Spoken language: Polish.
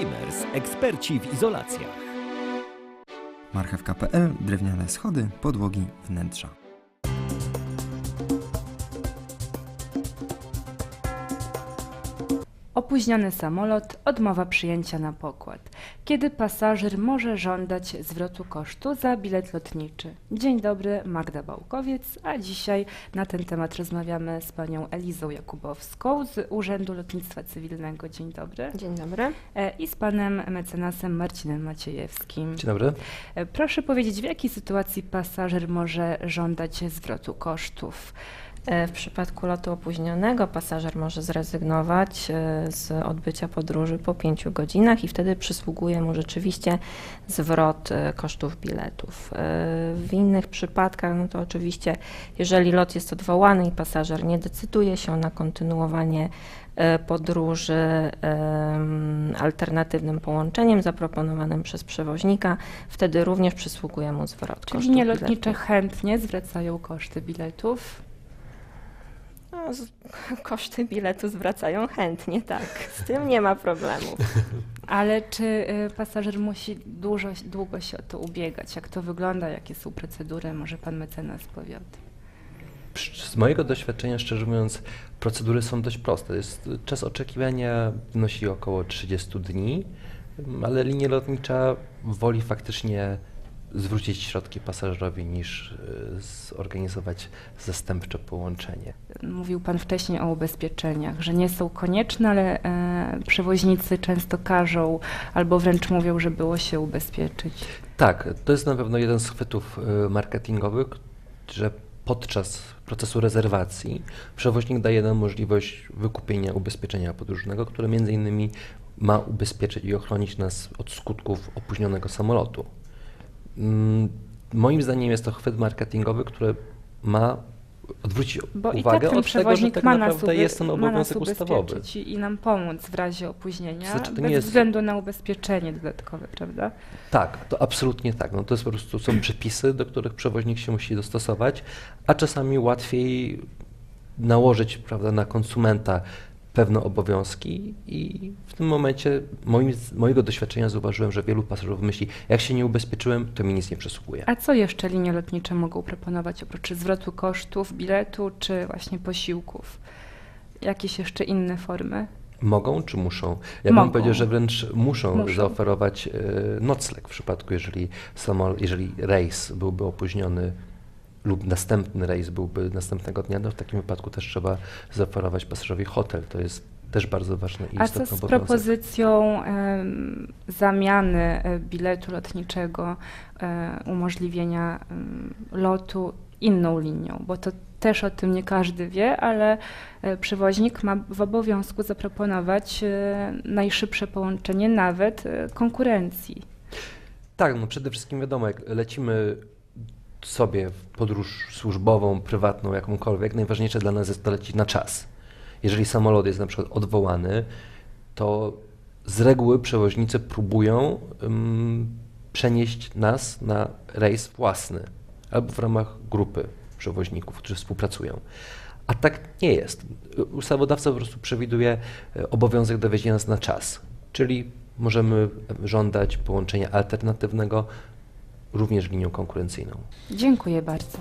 Polimers, eksperci w izolacjach. Marchewka.pl, drewniane schody, podłogi, wnętrza. Opóźniony samolot, odmowa przyjęcia na pokład. Kiedy pasażer może żądać zwrotu kosztu za bilet lotniczy? Dzień dobry, Magda Bałkowiec, a dzisiaj na ten temat rozmawiamy z panią Elizą Jakubowską z Urzędu Lotnictwa Cywilnego. Dzień dobry. Dzień dobry. E, I z panem mecenasem Marcinem Maciejewskim. Dzień dobry. E, Proszę powiedzieć, w jakiej sytuacji pasażer może żądać zwrotu kosztów? E, W przypadku lotu opóźnionego pasażer może zrezygnować e, z odbycia podróży po 5 godzinach i wtedy przysługuje mu rzeczywiście zwrot e, kosztów biletów. W innych przypadkach, no to oczywiście, jeżeli lot jest odwołany i pasażer nie decyduje się na kontynuowanie podróży alternatywnym połączeniem zaproponowanym przez przewoźnika, wtedy również przysługuje mu zwrot Czy kosztów linie biletów. lotnicze chętnie zwracają koszty biletów? No, z- koszty biletu zwracają chętnie, tak. Z tym nie ma problemu. Ale czy y, pasażer musi dużo, długo się o to ubiegać? Jak to wygląda? Jakie są procedury? Może pan mecenas powie o tym. Z mojego doświadczenia, szczerze mówiąc, procedury są dość proste. Jest, czas oczekiwania wynosi około 30 dni, ale linia lotnicza woli faktycznie zwrócić środki pasażerowi niż y, zorganizować zastępcze połączenie. Mówił pan wcześniej o ubezpieczeniach, że nie są konieczne, ale e, przewoźnicy często każą albo wręcz mówią, że było się ubezpieczyć. Tak, to jest na pewno jeden z chwytów y, marketingowych, że podczas procesu rezerwacji przewoźnik daje nam możliwość wykupienia ubezpieczenia podróżnego, które między innymi ma ubezpieczyć i ochronić nas od skutków opóźnionego samolotu. Mm, Moim zdaniem jest to chwyt marketingowy, który ma odwrócić Bo i uwagę tak ten od tego, że przewoźnik tak ma naprawdę jest ten obowiązek ustawowy. i, i nam pomóc w razie opóźnienia, Znaczy, bez jest- względu na ubezpieczenie dodatkowe, prawda? Tak, to absolutnie tak. No to jest po prostu są przepisy, do których przewoźnik się musi dostosować, a czasami łatwiej nałożyć prawda, na konsumenta pewne obowiązki i w tym momencie moim, z mojego doświadczenia zauważyłem, że wielu pasażerów myśli, jak się nie ubezpieczyłem, to mi nic nie przysługuje. A co jeszcze linie lotnicze mogą proponować oprócz zwrotu kosztów biletu czy właśnie posiłków? Jakieś jeszcze inne formy? Mogą czy muszą? Ja Mogą. bym powiedział, że wręcz muszą, Muszą. zaoferować e, nocleg w przypadku, jeżeli, samol, jeżeli rejs byłby opóźniony lub następny rejs byłby następnego dnia, no w takim wypadku też trzeba zaoferować pasażerowi hotel. To jest też bardzo ważny i A co z propozycją em, zamiany e, biletu lotniczego, e, umożliwienia em, lotu inną linią? Bo to też o tym nie każdy wie, ale e, przewoźnik ma w obowiązku zaproponować najszybsze połączenie nawet konkurencji. Tak, no przede wszystkim wiadomo, jak lecimy sobie podróż służbową, prywatną, jakąkolwiek, najważniejsze dla nas jest dolecieć na czas. Jeżeli samolot jest na przykład odwołany, to z reguły przewoźnicy próbują ym, przenieść nas na rejs własny albo w ramach grupy przewoźników, którzy współpracują. A tak nie jest. Ustawodawca po prostu przewiduje e, obowiązek dowiezienia nas na czas, czyli możemy żądać połączenia alternatywnego również linią konkurencyjną. Dziękuję bardzo.